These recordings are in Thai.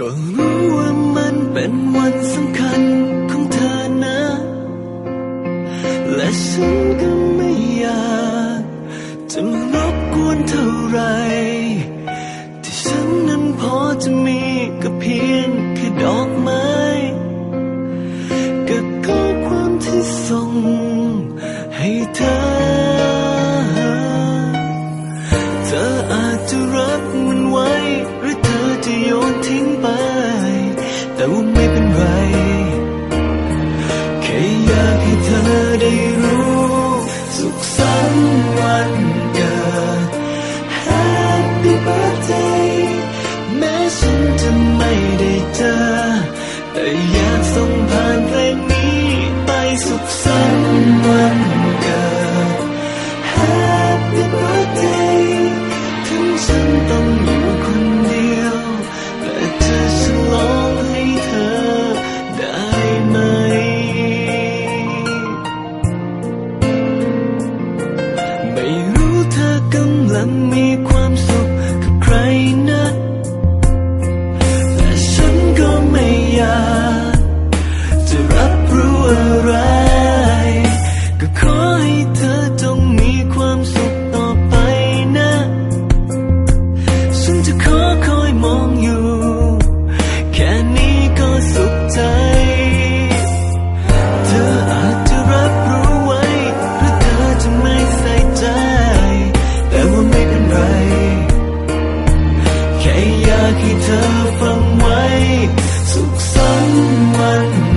ก็รู้ว่ามันเป็นวันสำคัญของเธอนะ และฉันก็ไม่อยากจะมารบกวนเท่าไร ที่ฉันนั้นพอจะมีก็เพียงแค่ดอก ว่าไม่เป็นไร แค่อยากให้เธอได้รู้ สุขสันต์วันเกิด Happy birthday แม้ฉันจะไม่ได้เจอ แต่อยากส่งผ่านเพลงนี้ไปสุขสันต์วัน อกากให้เธอฟังไว้ สุขสันต์วัน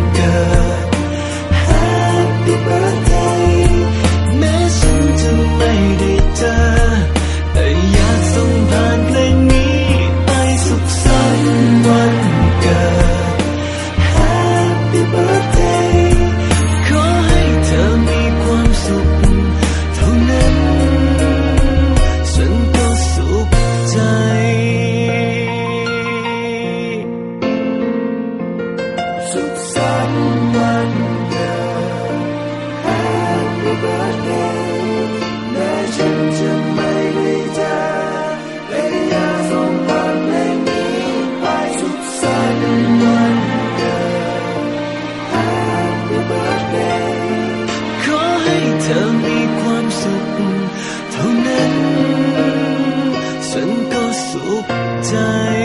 time.